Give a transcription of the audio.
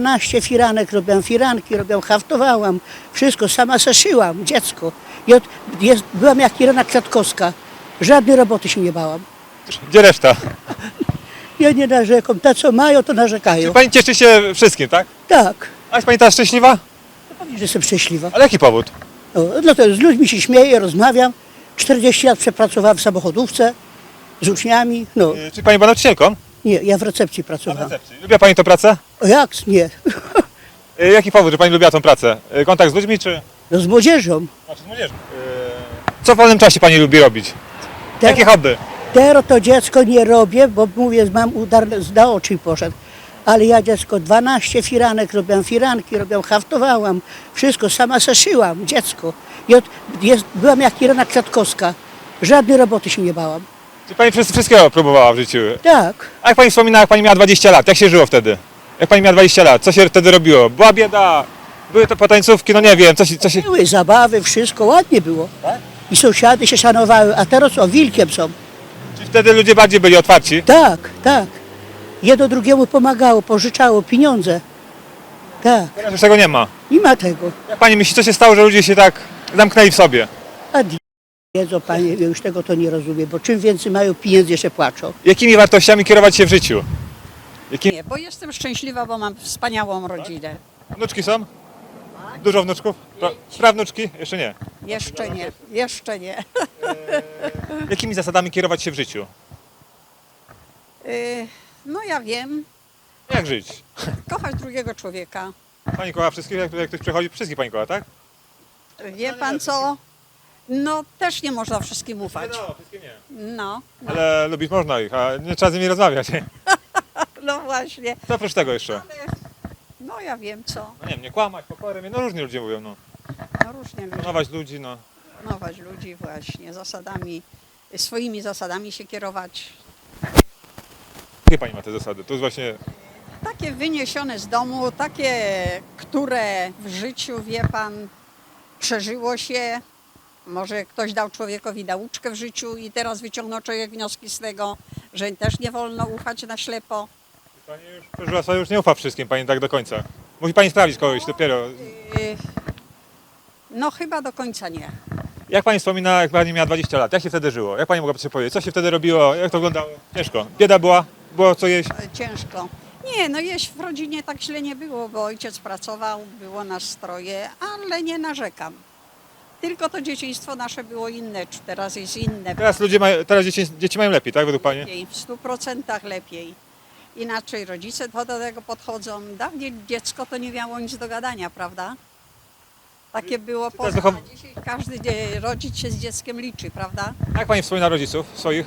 12 firanek robiłam, firanki robiłam, haftowałam, wszystko, sama se szyłam, dziecko. I od, jest, byłam jak Irena Kwiatkowska, żadnej roboty się nie bałam. Gdzie reszta? Ja nie narzekam, te co mają, to narzekają. Pani cieszy się wszystkim, tak? Tak, A jest pani teraz szczęśliwa? pewnie, że jestem szczęśliwa. Ale jaki powód? No, dlatego z ludźmi się śmieję, rozmawiam. 40 lat przepracowałam w samochodówce, z uczniami. No, Y, Czy pani była nauczycielką? Nie, ja w recepcji pracowałam. Lubiła pani tę pracę? O jak? Nie. Y, Jaki powód, że pani lubiła tę pracę? Y, Kontakt z ludźmi, czy... No z młodzieżą. Znaczy z młodzieżą. Co w wolnym czasie pani lubi robić? Teraz, Jakie hobby? teraz to dziecko nie robię, bo mówię, mam udar z na oczy poszedł. Ale ja dziecko 12 firanek robiłam, firanki robiłam, haftowałam, wszystko, sama se szyłam, dziecko. I od, jest, byłam jak Irena Kwiatkowska, żadnej roboty się nie bałam. Czy pani wszystkiego próbowała w życiu? Tak, A jak pani wspomina, jak pani miała 20 lat, jak się żyło wtedy? Jak pani miała 20 lat, co się wtedy robiło? Była bieda, były to potańcówki, no nie wiem, co się... Co się... były zabawy, wszystko ładnie było. I sąsiady się szanowały, a teraz o wilkiem są. Czy wtedy ludzie bardziej byli otwarci? Tak, tak. Jedno drugiemu pomagało, pożyczało pieniądze. Tak, Teraz już tego nie ma. nie ma tego. Jak pani myśli, co się stało, że ludzie się tak zamknęli w sobie? A wiedzą panie, ja już tego to nie rozumiem, bo czym więcej mają pieniędzy, jeszcze płaczą. Jakimi wartościami kierować się w życiu? Jakimi... Nie, bo jestem szczęśliwa, bo mam wspaniałą rodzinę. Wnuczki są? Dużo wnuczków? Pra... Prawnuczki? Jeszcze nie. Jeszcze nie, jeszcze nie. Jakimi zasadami kierować się w życiu? Y, No ja wiem, Jak żyć? kochać drugiego człowieka. Pani kocha wszystkich, jak tutaj ktoś przychodzi, wszystkich pani kocha, tak? Wie pan co? No też nie można wszystkim ufać. No, wszystkie nie. No, no, Ale lubić można ich, a nie trzeba z nimi rozmawiać. no właśnie. Co oprócz tego jeszcze? Ale, no ja wiem co. No nie wiem, nie kłamać, pokorę, no różni ludzie mówią, no. No różnie ludzie. Szanować ludzi, no. Szanować ludzi właśnie, zasadami, swoimi zasadami się kierować. Jakie pani ma te zasady? To jest właśnie... Takie wyniesione z domu, takie, które w życiu, wie pan, przeżyło się. Może ktoś dał człowiekowi nauczkę w życiu i teraz wyciągnął człowiek wnioski z tego, że też nie wolno ufać na ślepo. Pani już przeżyła sobie, już nie ufa wszystkim, pani tak do końca. Musi pani sprawdzić kogoś dopiero. Yy, No chyba do końca nie. Jak pani wspomina, jak pani miała 20 lat, jak się wtedy żyło? Jak pani mogła się powiedzieć? Co się wtedy robiło? Jak to wyglądało? Ciężko. Bieda była? Było co jeść? E, Ciężko. Nie, no jeść w rodzinie tak źle nie było, bo ojciec pracował, było nas stroje, ale nie narzekam. Tylko to dzieciństwo nasze było inne, czy teraz jest inne. Teraz ludzie mają, teraz dzieci, dzieci mają lepiej, tak? Według pani? lepiej, w stu procentach lepiej. Inaczej rodzice do tego podchodzą. Dawniej dziecko to nie miało nic do gadania, prawda? Takie było teraz poza, wychow- dzisiaj każdy dzie- rodzic się z dzieckiem liczy, prawda? Jak pani wspomina rodziców swoich?